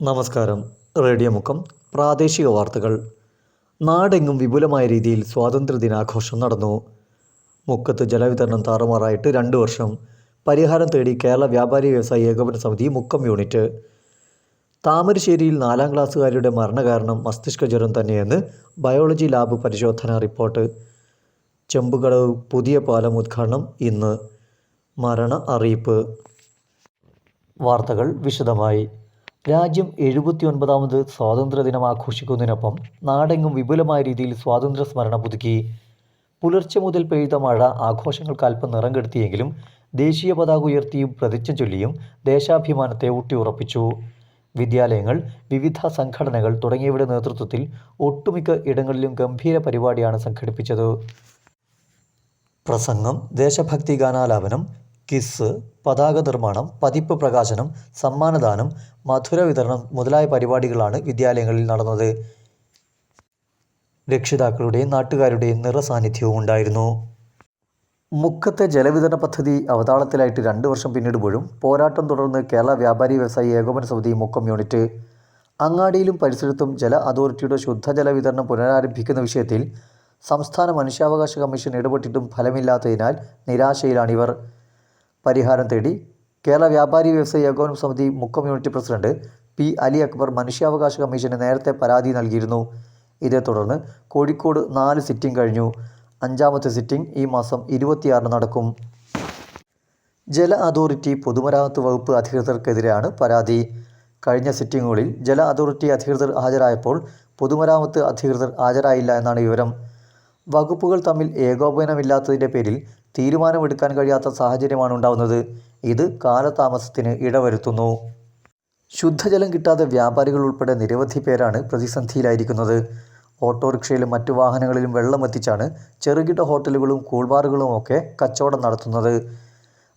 നമസ്കാരം. റേഡിയോ മുക്കം. പ്രാദേശിക വാർത്തകൾ. നാടെങ്ങും വിപുലമായ രീതിയിൽ സ്വാതന്ത്ര്യ ദിനാഘോഷം നടന്നു. മുക്കത്ത് ജലവിതരണം താറുമാറായിട്ട് രണ്ട് വർഷം. പരിഹാരം തേടി കേരള വ്യാപാരി വ്യവസായി ഏകോപന സമിതി മുക്കം യൂണിറ്റ്. താമരശ്ശേരിയിൽ നാലാം ക്ലാസ്സുകാരിയുടെ മരണകാരണം മസ്തിഷ്ക ജ്വരം തന്നെയെന്ന് ബയോളജി ലാബ് പരിശോധന റിപ്പോർട്ട്. ചെമ്പുകടവ് പുതിയ പാലം ഉദ്ഘാടനം ഇന്ന്. മരണ അറിയിപ്പ്. വാർത്തകൾ വിശദമായി. രാജ്യം എഴുപത്തിയൊൻപതാമത് സ്വാതന്ത്ര്യദിനം ആഘോഷിക്കുന്നതിനൊപ്പം നാടെങ്ങും വിപുലമായ രീതിയിൽ സ്വാതന്ത്ര്യ സ്മരണ പുതുക്കി. പുലർച്ചെ മുതൽ പെയ്ത മഴ ആഘോഷങ്ങൾക്ക് അല്പം നിറം കെടുത്തിയെങ്കിലും ദേശീയ പതാക ഉയർത്തിയും പ്രതിജ്ഞ ചൊല്ലിയും ദേശാഭിമാനത്തെ ഊട്ടിയുറപ്പിച്ചു. വിദ്യാലയങ്ങൾ വിവിധ സംഘടനകൾ തുടങ്ങിയവയുടെ നേതൃത്വത്തിൽ ഒട്ടുമിക്ക ഇടങ്ങളിലും ഗംഭീര പരിപാടിയാണ് സംഘടിപ്പിച്ചത്. പ്രസംഗം ദേശഭക്തി ഗാനാലാപനം കിസ് പതാക നിർമ്മാണം പതിപ്പ് പ്രകാശനം സമ്മാനദാനം മധുര വിതരണം മുതലായ പരിപാടികളാണ് വിദ്യാലയങ്ങളിൽ നടന്നത്. രക്ഷിതാക്കളുടെയും നാട്ടുകാരുടെയും നിറസാന്നിധ്യവും ഉണ്ടായിരുന്നു. മുക്കത്തെ ജലവിതരണ പദ്ധതി അവതാളത്തിലായിട്ട് രണ്ട് വർഷം പിന്നിടുമ്പോഴും പോരാട്ടം തുടർന്ന് കേരള വ്യാപാരി വ്യവസായി ഏകോപന സമിതി മുക്കം യൂണിറ്റ്. അങ്ങാടിയിലും പരിസരത്തും ജല അതോറിറ്റിയുടെ ശുദ്ധജല വിതരണം പുനരാരംഭിക്കുന്ന വിഷയത്തിൽ സംസ്ഥാന മനുഷ്യാവകാശ കമ്മീഷൻ ഇടപെട്ടിട്ടും ഫലമില്ലാത്തതിനാൽ നിരാശയിലാണിവർ. പരിഹാരം തേടി കേരള വ്യാപാരി വ്യവസായി ഏകോപന സമിതി Mukkam unit president P Ali Akbar മനുഷ്യാവകാശ കമ്മീഷന് നേരത്തെ പരാതി നൽകിയിരുന്നു. ഇതേ തുടർന്ന് കോഴിക്കോട് നാല് സിറ്റിംഗ് കഴിഞ്ഞു. അഞ്ചാമത്തെ സിറ്റിംഗ് ഈ മാസം ഇരുപത്തിയാറിന് നടക്കും. ജല അതോറിറ്റി പൊതുമരാമത്ത് വകുപ്പ് അധികൃതർക്കെതിരെയാണ് പരാതി. കഴിഞ്ഞ സിറ്റിംഗുകളിൽ ജല അതോറിറ്റി അധികൃതർ ഹാജരായപ്പോൾ പൊതുമരാമത്ത് അധികൃതർ ഹാജരായില്ല എന്നാണ് വിവരം. വകുപ്പുകൾ തമ്മിൽ ഏകോപനമില്ലാത്തതിന്റെ പേരിൽ തീരുമാനമെടുക്കാൻ കഴിയാത്ത സാഹചര്യമാണ് ഉണ്ടാവുന്നത്. ഇത് കാലതാമസത്തിന് ഇടവരുത്തുന്നു. ശുദ്ധജലം കിട്ടാതെ വ്യാപാരികൾ ഉൾപ്പെടെ നിരവധി പേരാണ് പ്രതിസന്ധിയിലായിരിക്കുന്നത്. ഓട്ടോറിക്ഷയിലും മറ്റു വാഹനങ്ങളിലും വെള്ളമെത്തിച്ചാണ് ചെറുകിട ഹോട്ടലുകളും കൂൾബാറുകളും ഒക്കെ കച്ചവടം നടത്തുന്നത്.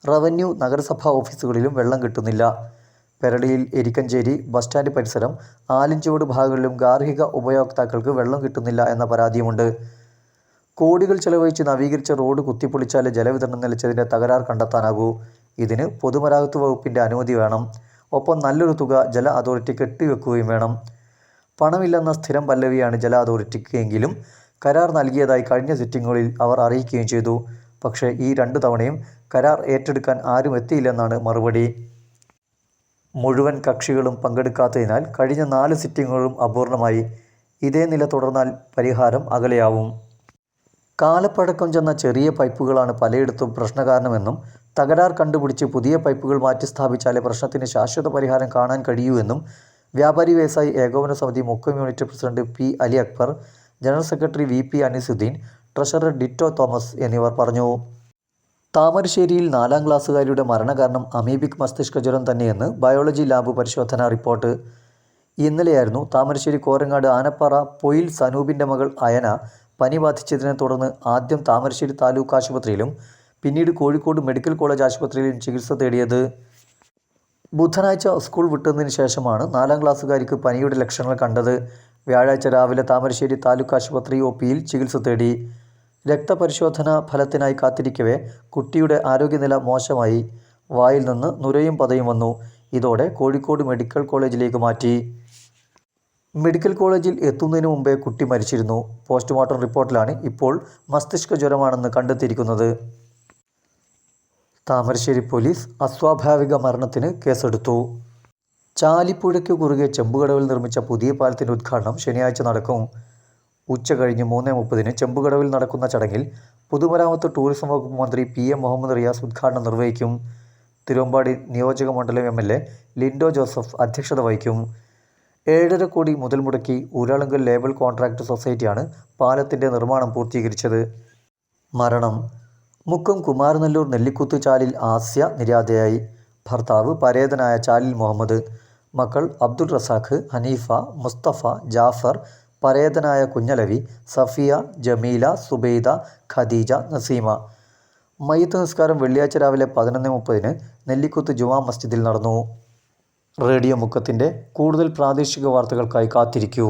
റവന്യൂ നഗരസഭാ ഓഫീസുകളിലും വെള്ളം കിട്ടുന്നില്ല. പെരളിയിൽ എരിക്കഞ്ചേരി ബസ് സ്റ്റാൻഡ് പരിസരം ആലിഞ്ചുവട് ഭാഗങ്ങളിലും ഗാർഹിക ഉപയോക്താക്കൾക്ക് വെള്ളം കിട്ടുന്നില്ല എന്ന പരാതിയുമുണ്ട്. കോടികൾ ചെലവഴിച്ച് നവീകരിച്ച റോഡ് കുത്തിപ്പൊളിച്ചാലേ ജലവിതരണം നിലച്ചതിന്റെ തകരാർ കണ്ടെത്താനാകൂ. ഇതിന് പൊതുമരാമത്ത് വകുപ്പിന്റെ അനുമതി വേണം. ഒപ്പം നല്ലൊരു തുക ജല അതോറിറ്റി കെട്ടിവെക്കുകയും വേണം. പണമില്ലെന്ന സ്ഥിരം പല്ലവിയാണ് ജല അതോറിറ്റിക്ക് എങ്കിലും കരാർ നൽകിയതായി കഴിഞ്ഞ സിറ്റിങ്ങുകളിൽ അവർ അറിയിക്കുകയും ചെയ്തു. പക്ഷേ ഈ രണ്ട് തവണയും കരാർ ഏറ്റെടുക്കാൻ ആരും എത്തിയില്ലെന്നാണ് മറുപടി. മുഴുവൻ കക്ഷികളും പങ്കെടുക്കാത്തതിനാൽ കഴിഞ്ഞ നാല് സിറ്റിങ്ങുകളും അപൂർണമായി. ഇതേ നില തുടർന്നാൽ പരിഹാരം അകലെയാവും. കാലപ്പഴക്കം ചെന്ന ചെറിയ പൈപ്പുകളാണ് പലയിടത്തും പ്രശ്നകാരണമെന്നും തകരാർ കണ്ടുപിടിച്ച് പുതിയ പൈപ്പുകൾ മാറ്റി സ്ഥാപിച്ചാലേ പ്രശ്നത്തിന് ശാശ്വത പരിഹാരം കാണാൻ കഴിയൂ എന്നും വ്യാപാരി വ്യവസായി ഏകോപന സമിതി Mukkam unit president P Ali Akbar general secretary V P Anisuddin treasurer Dito Thomas എന്നിവർ പറഞ്ഞു. താമരശ്ശേരിയിൽ നാലാം ക്ലാസ്സുകാരിയുടെ മരണകാരണം അമീബിക് മസ്തിഷ്ക ജ്വരം തന്നെയെന്ന് ബയോളജി ലാബ് പരിശോധനാ റിപ്പോർട്ട്. ഇന്നലെയായിരുന്നു താമരശ്ശേരി കോരങ്ങാട് ആനപ്പാറ പൊയിൽ സനൂപിന്റെ മകൾ അയന പനി ബാധിച്ചതിനെ തുടർന്ന് ആദ്യം താമരശ്ശേരി താലൂക്ക് ആശുപത്രിയിലും പിന്നീട് കോഴിക്കോട് മെഡിക്കൽ കോളേജ് ആശുപത്രിയിലും ചികിത്സ തേടിയത്. ബുധനാഴ്ച സ്കൂൾ വിട്ടതിന് ശേഷമാണ് നാലാം ക്ലാസ്സുകാരിക്ക് പനിയുടെ ലക്ഷണങ്ങൾ കണ്ടത്. വ്യാഴാഴ്ച രാവിലെ താമരശ്ശേരി താലൂക്ക് ആശുപത്രി ഒ പിയിൽ ചികിത്സ തേടി. രക്തപരിശോധന ഫലത്തിനായി കാത്തിരിക്കവേ കുട്ടിയുടെ ആരോഗ്യനില മോശമായി. വായിൽ നിന്ന് നുരയും പതയും വന്നു. ഇതോടെ കോഴിക്കോട് മെഡിക്കൽ കോളേജിലേക്ക് മാറ്റി. മെഡിക്കൽ കോളേജിൽ എത്തുന്നതിന് മുമ്പേ കുട്ടി മരിച്ചിരുന്നു. പോസ്റ്റ്മോർട്ടം റിപ്പോർട്ടിലാണ് ഇപ്പോൾ മസ്തിഷ്ക ജ്വരമാണെന്ന് കണ്ടെത്തിയിരിക്കുന്നത്. താമരശ്ശേരി പോലീസ് അസ്വാഭാവിക മരണത്തിന് കേസെടുത്തു. ചാലിപ്പുഴയ്ക്ക് കുറുകെ ചെമ്പുകടവിൽ നിർമ്മിച്ച പുതിയ പാലത്തിന്റെ ഉദ്ഘാടനം ശനിയാഴ്ച നടക്കും. ഉച്ച കഴിഞ്ഞ് മൂന്ന് മുപ്പതിന് ചെമ്പുകടവിൽ നടക്കുന്ന ചടങ്ങിൽ പൊതുമരാമത്ത് ടൂറിസം വകുപ്പ് മന്ത്രി പി എം മുഹമ്മദ് റിയാസ് ഉദ്ഘാടനം നിർവഹിക്കും. തിരുവമ്പാടി നിയോജക മണ്ഡലം M L A Linto Joseph അധ്യക്ഷത വഹിക്കും. ഏഴര കോടി മുതൽ മുടക്കി ഊരാളുങ്കൽ ലേബൽ കോൺട്രാക്ട് സൊസൈറ്റിയാണ് പാലത്തിന്റെ നിർമ്മാണം പൂർത്തീകരിച്ചത്. മരണം. മുക്കം കുമാരനെല്ലൂർ നെല്ലിക്കുത്ത് ചാലിൽ ആസ്യ നിര്യാതയായി ഭർത്താവ് പരേതനായ ചാലിൽ മുഹമ്മദ്. മക്കൾ അബ്ദുൾ റസാഖ് ഹനീഫ മുസ്തഫ ജാഫർ പരേതനായ കുഞ്ഞലവി സഫിയ ജമീല സുബൈദ ഖദീജ നസീമ. മയ്യത്ത് നിസ്കാരം വെള്ളിയാഴ്ച രാവിലെ പതിനൊന്ന് മുപ്പതിന് നെല്ലിക്കുത്ത് ജുമാ മസ്ജിദിൽ നടന്നു. റേഡിയോ മുക്കത്തിന്റെ കൂടുതൽ പ്രാദേശിക വാർത്തകൾക്കായി കാത്തിരിക്കൂ.